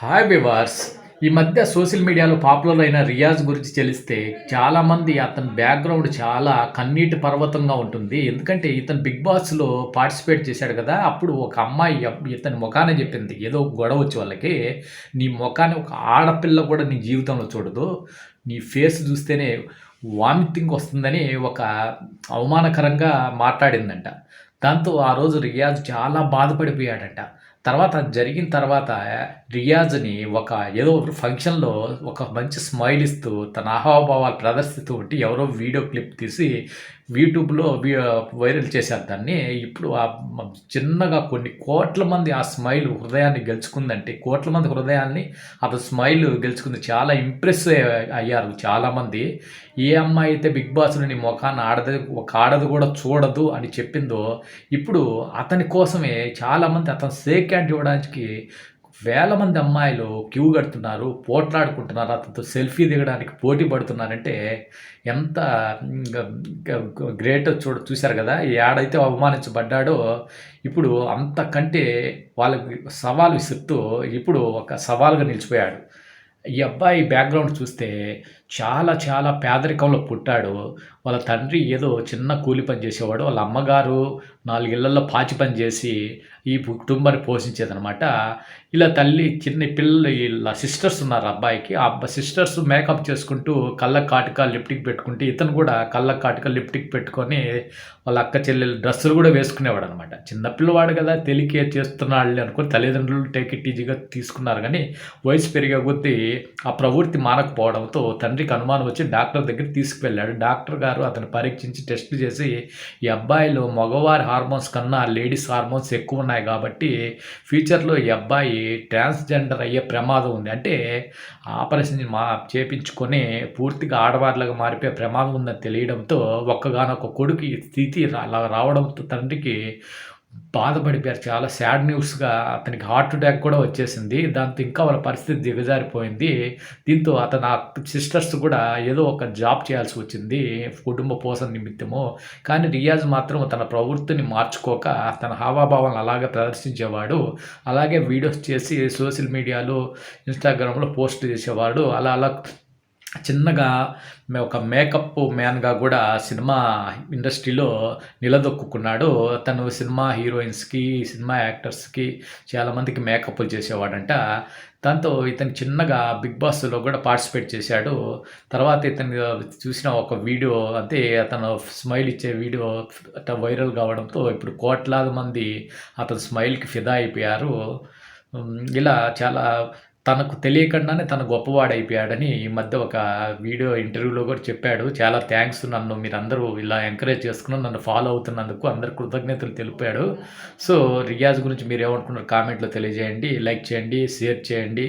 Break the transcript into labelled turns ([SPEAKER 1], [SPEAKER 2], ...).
[SPEAKER 1] Hi వివార్స్ ఈ మధ్య social మీడియాలో పాపులర్ అయిన రియాజ్ గురించి తెలిస్తే చాలామంది అతని బ్యాక్గ్రౌండ్ చాలా కన్నీటి పర్వతంగా ఉంటుంది. ఎందుకంటే ఇతను బిగ్ బాస్లో పార్టిసిపేట్ చేశాడు కదా అప్పుడు ఒక అమ్మాయి ఇతని ముఖాన్ని చెప్పింది. ఏదో ఒక గొడవ వచ్చి వాళ్ళకి నీ ముఖాన్ని ఒక ఆడపిల్ల కూడా నీ జీవితంలో చూడదు. నీ ఫేస్ చూస్తేనే వామిటింగ్ వస్తుందని ఒక అవమానకరంగా మాట్లాడిందంట. దాంతో ఆ రోజు రియాజ్ చాలా బాధపడిపోయాడంట. తర్వాత జరిగిన తర్వాత రియాజ్ని ఒక ఏదో ఒక ఫంక్షన్లో ఒక మంచి స్మైల్ ఇస్తూ తన అహావభావాలు ప్రదర్శిస్తూ ఉంటే ఎవరో వీడియో క్లిప్ తీసి యూట్యూబ్లో వైరల్ చేశారు. దాన్ని ఇప్పుడు ఆ చిన్నగా కొన్ని కోట్ల మంది ఆ స్మైల్ హృదయాన్ని గెలుచుకుందంటే కోట్ల మంది హృదయాన్ని అతను స్మైల్ గెలుచుకుంది. చాలా ఇంప్రెస్ అయ్యారు చాలామంది. ఏ అమ్మాయి అయితే బిగ్ బాస్లో నీ ముఖాన్ని ఆడదు ఒక ఆడదు కూడా చూడదు అని చెప్పిందో ఇప్పుడు అతని కోసమే చాలామంది అతను సేక్ హ్యాండ్ ఇవ్వడానికి వేల మంది అమ్మాయిలు క్యూ కడుతున్నారు పోట్లాడుకుంటున్నారు అతనితో సెల్ఫీ దిగడానికి పోటీ పడుతున్నారంటే ఎంత గ్రేట్ చూడ చూశారు కదా ఏడైతే అవమానించబడ్డాడో ఇప్పుడు అంతకంటే వాళ్ళకి సవాలు విసురుతూ ఇప్పుడు ఒక సవాలుగా నిలిచిపోయాడు. ఈ అబ్బాయి బ్యాక్గ్రౌండ్ చూస్తే చాలా చాలా పేదరికంలో పుట్టాడు. వాళ్ళ తండ్రి ఏదో చిన్న కూలి పని చేసేవాడు. వాళ్ళ అమ్మగారు నాలుగిళ్ళలో పాచి పని చేసి ఈ కుటుంబాన్ని పోషించేదనమాట ఇలా తల్లి చిన్న పిల్లలు ఇలా సిస్టర్స్ ఉన్నారు అబ్బాయికి. ఆ అబ్బా సిస్టర్స్ మేకప్ చేసుకుంటూ కళ్ళ కాటుక లిప్టిక్ పెట్టుకుంటే ఇతను కూడా కళ్ళ కాటుక లిప్టిక్ పెట్టుకొని వాళ్ళ అక్క చెల్లెలు డ్రెస్సులు కూడా వేసుకునేవాడు అనమాట చిన్నపిల్లవాడు కదా తెలికే చేస్తున్నాడు అనుకుని తల్లిదండ్రులు టేక్ ఇట్ ఈజీగా తీసుకున్నారు. కానీ వయసు పెరిగే కొద్దీ ఆ ప్రవృత్తి మానకపోవడంతో తండ్రికి అనుమానం వచ్చి డాక్టర్ దగ్గర తీసుకువెళ్ళాడు. డాక్టర్ గారు అతను పరీక్షించి టెస్టులు చేసి ఈ అబ్బాయిలో మగవారి హార్మోన్స్ కన్నా లేడీస్ హార్మోన్స్ ఎక్కువ ఉన్నాయి కాబట్టి ఫ్యూచర్లో ఈ అబ్బాయి ట్రాన్స్జెండర్ అయ్యే ప్రమాదం ఉంది. అంటే ఆపరేషన్ మా చేపించుకొని పూర్తిగా ఆడవాళ్ళగా మారిపోయే ప్రమాదం ఉందని తెలియడంతో ఒక్కగానొక్క కొడుకు స్థితి రా- అలా రావడంతో తండ్రికి బాధపడిపోయారు. చాలా సాడ్ న్యూస్గా అతనికి హార్ట్ అటాక్ కూడా వచ్చేసింది. దాంతో ఇంకా వాళ్ళ పరిస్థితి దిగజారిపోయింది. దీంతో అతను ఆ సిస్టర్స్ కూడా ఏదో ఒక జాబ్ చేయాల్సి వచ్చింది కుటుంబ పోషణ నిమిత్తము. కానీ రియాజ్ మాత్రం తన ప్రవృత్తిని మార్చుకోక తన హావాభావాలను అలాగే ప్రదర్శించేవాడు. అలాగే వీడియోస్ చేసి సోషల్ మీడియాలో ఇన్స్టాగ్రామ్లో పోస్ట్ చేసేవాడు. అలా అలా చిన్నగా ఒక మేకప్ మ్యాన్గా కూడా సినిమా ఇండస్ట్రీలో నిలదొక్కున్నాడు తను సినిమా హీరోయిన్స్కి సినిమా యాక్టర్స్కి చాలామందికి మేకప్లు చేసేవాడంట. దాంతో ఇతను చిన్నగా బిగ్ బాస్లో కూడా పార్టిసిపేట్ చేశాడు. తర్వాత ఇతను చూసిన ఒక వీడియో అంటే అతను స్మైల్ ఇచ్చే వీడియో అట్ట వైరల్ కావడంతో ఇప్పుడు కోట్లాది మంది అతని స్మైల్కి ఫిదా అయిపోయారు. ఇలా చాలా తనకు తెలియకుండానే తను గొప్పవాడైపోయాడని ఈ మధ్య ఒక వీడియో ఇంటర్వ్యూలో కూడా చెప్పాడు. చాలా థ్యాంక్స్ నన్ను మీరందరూ ఇలా ఎంకరేజ్ చేసుకుని నన్ను ఫాలో అవుతున్నందుకు అందరు కృతజ్ఞతలు తెలిపాడు. సో రియాజ్ గురించి మీరు ఏమనుకున్నారు కామెంట్లో తెలియజేయండి. లైక్ చేయండి షేర్ చేయండి.